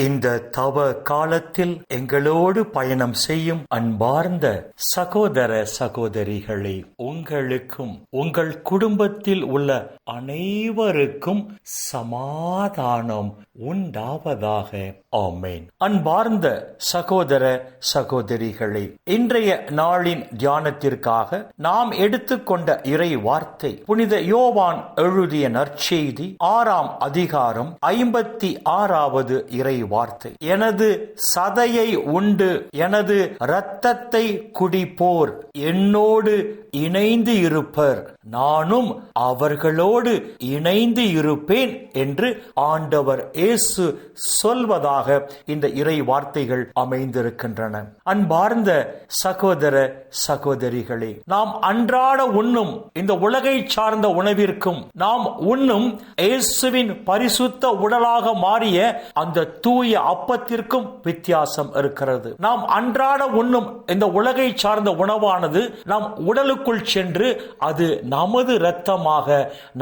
இந்த தவ காலத்தில் எங்களோடு பயணம் செய்யும் அன்பார்ந்த சகோதர சகோதரிகளே உங்களுக்கும் உங்கள் குடும்பத்தில் உள்ள அனைவருக்கும் சமாதானம் உண்டாவதாக. ஆமேன். அன்பார்ந்த சகோதர சகோதரிகளே இன்றைய நாளின் தியானத்திற்காக நாம் எடுத்துக்கொண்ட இறை வார்த்தை புனித யோவான் எழுதிய நற்செய்தி ஆறாம் அதிகாரம் ஐம்பத்தி ஆறாவது இறை வார்த்தை. எனது சதையை உண்டு எனது இரத்தத்தை குடிப்போர் என்னோடு இணைந்து இருப்பர். நானும் அவர்களோடு இணைந்து இருப்பேன் என்று ஆண்டவர் இயேசு சொல்வதாக இந்த இறை வார்த்தைகள் அமைந்திருக்கின்றன. அன்பார்ந்த சகோதர சகோதரிகளே நாம் அன்றாட உண்ணும் இந்த உலகை சார்ந்த உணவிற்கும் நாம் உண்ணும் இயேசுவின் பரிசுத்த உடலாக மாறிய அந்த தூய அப்பத்திற்கும் வித்தியாசம் இருக்கிறது. நாம் அன்றாட உண்ணும் இந்த உலகை சார்ந்த உணவானது நம் உடலுக்குள் சென்று அது நமது இரத்தமாக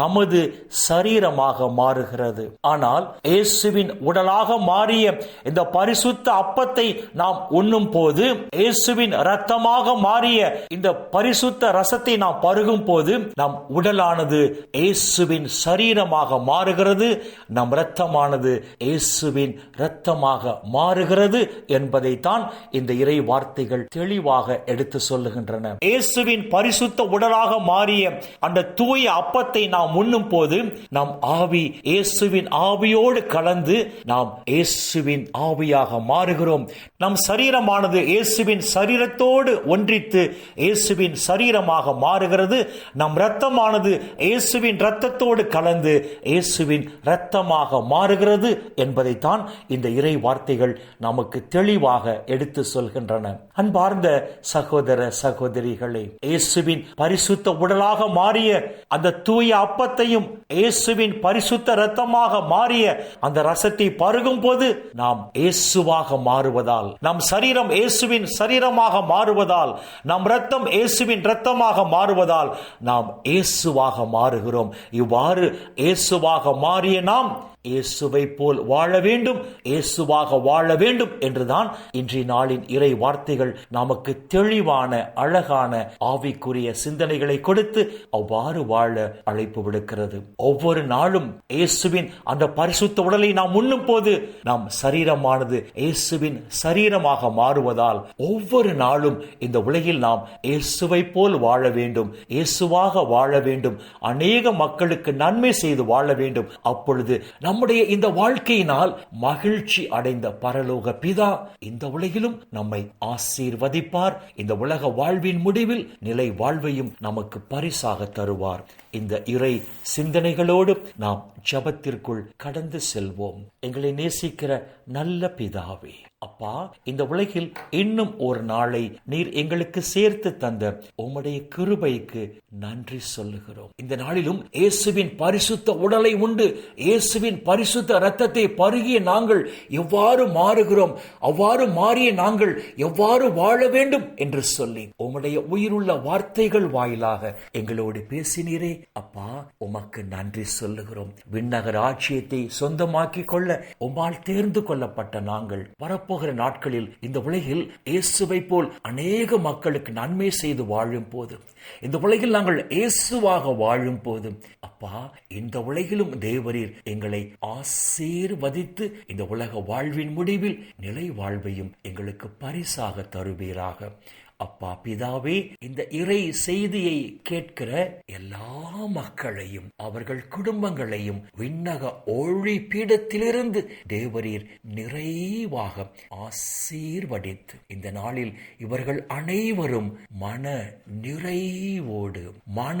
நமது சரீரமாக மாறுகிறது. ஆனால் இயேசுவின் உடலாக மாறிய இந்த பரிசுத்த அப்பத்தை நாம் உண்ணும் போது இயேசுவின் இரத்தமாக மாறிய இந்த பரிசுத்த ரசத்தை நாம் பருகும் போது நம் உடலானது இயேசுவின் சரீரமாக மாறுகிறது நம் இரத்தமானது இயேசுவின் இரத்தமாக மாறுகிறது என்பதைத்தான் இந்த இறை வார்த்தைகள் தெளிவாக எடுத்து சொல்லுகின்றன. இயேசுவின் பரிசுத்த உடலாக மாறிய அந்த தூய அப்பத்தை நாம் உண்ணும் போது நம் ஆவி இயேசுவின் ஆவியோடு கலந்து நாம் இயேசுவின் ஆவியாக மாறுகிறோம். நம் சரீரமானது இயேசுவின் சரீரத்தோடு ஒன்றித்து இயேசுவின் சரீரமாக மாறுகிறது. நம் இரத்தமானது இயேசுவின் இரத்தத்தோடு கலந்து இயேசுவின் இரத்தமாக மாறுகிறது என்பதைத்தான் இந்த இறை வார்த்தைகள் நமக்கு தெளிவாக எடுத்து சொல்கின்றன. அன்பார்ந்த சகோதர சகோதரிகளை இயேசுவின் பரிசுத்த உடலாக மாறிய அந்த தூய அப்பத்தையும் இயேசுவின் பரிசுத்த ரத்தமாக மாறிய அந்த ரசத்தை பருகும் போது நாம் இயேசுவாக மாறுவதால் நம் சரீரம் இயேசுவின் சரீரமாக மாறுவதால் நம் ரத்தம் இயேசுவின் ரத்தமாக மாறுவதால் நாம் இயேசுவாக மாறுகிறோம். இவ்வாறு இயேசுவாக மாறிய நாம் இயேசுவை போல் வாழ வேண்டும் இயேசுவாக வாழ வேண்டும் என்றுதான் இன்றைய நாளின் இறை வார்த்தைகள் நமக்கு தெளிவான அழகான ஆவிக்குரிய சிந்தனைகளை கொடுத்து அவ்வாறு வாழ அழைப்பு விடுக்கிறது. ஒவ்வொரு நாளும் இயேசுவின் அந்த பரிசுத்த உடலை நாம் உண்ணும் போது நம் சரீரமானது இயேசுவின் சரீரமாக மாறுவதால் ஒவ்வொரு நாளும் இந்த உலகில் நாம் இயேசுவை போல் வாழ வேண்டும் இயேசுவாக வாழ வேண்டும் அநேக மக்களுக்கு நன்மை செய்து வாழ வேண்டும். அப்பொழுது நம் நம்முடைய இந்த வாழ்க்கையினால் மகிழ்ச்சி அடைந்த பரலோக பிதா இந்த உலகிலும் நம்மை ஆசீர்வதிப்பார். இந்த உலக வாழ்வின் முடிவில் நிலை வாழ்வையும் நமக்கு பரிசாக தருவார். இந்த இறை சிந்தனைகளோடு நாம் ஜபத்திற்குள் கடந்து செல்வோம். எங்களை நேசிக்கிற நல்ல பிதாவே அப்பா இந்த உலகில் இன்னும் ஒரு நாளை நீர் எங்களுக்கு சேர்த்து தந்த உம்முடைய கிருபைக்கு நன்றி சொல்லுகிறோம். இந்த நாளிலும் இயேசுவின் பரிசுத்த உடலை உண்டு. இயேசுவின் பரிசுத்த ரத்தத்தை பருகிய நாங்கள் எவ்வாறு மாறுகிறோம்? அவ்வாறு மாறிய நாங்கள் எவ்வாறு வாழ வேண்டும் என்று சொல்லி உம்முடைய உயிருள்ள வார்த்தைகள் வாயிலாக எங்களோடு பேசினீரே. அப்பா உமக்கு நன்றி சொல்லுகிறோம். விண்ணகர் ஆட்சியத்தை சொந்தமாக்கிக் கொள்ள உம்மால் தேர்ந்து கொள்ளப்பட்ட நாங்கள் வரப்போகிற நாட்களில் இந்த உலகில் இயேசுவை போல் அநேக மக்களுக்கு நன்மை செய்து வாழும் போது இந்த உலகில் நாங்கள் இயேசுவாக வாழும் போது அப்பா இந்த உலகிலும் தேவரீர் எங்களை ஆசீர்வதித்து இந்த உலக வாழ்வின் முடிவில் நிலை வாழ்வையும் எங்களுக்கு பரிசாக தருவீராக. அப்பா பிதாவே இந்த இறை செய்தியை கேட்கிற எல்லா மக்களையும் அவர்கள் குடும்பங்களையும் விண்ணக ஒழி பீடத்திலிருந்து தேவரீர் நிறைவாக ஆசீர்வடித்து இந்த நாளில் இவர்கள் அனைவரும் மன நிறைவோடு மன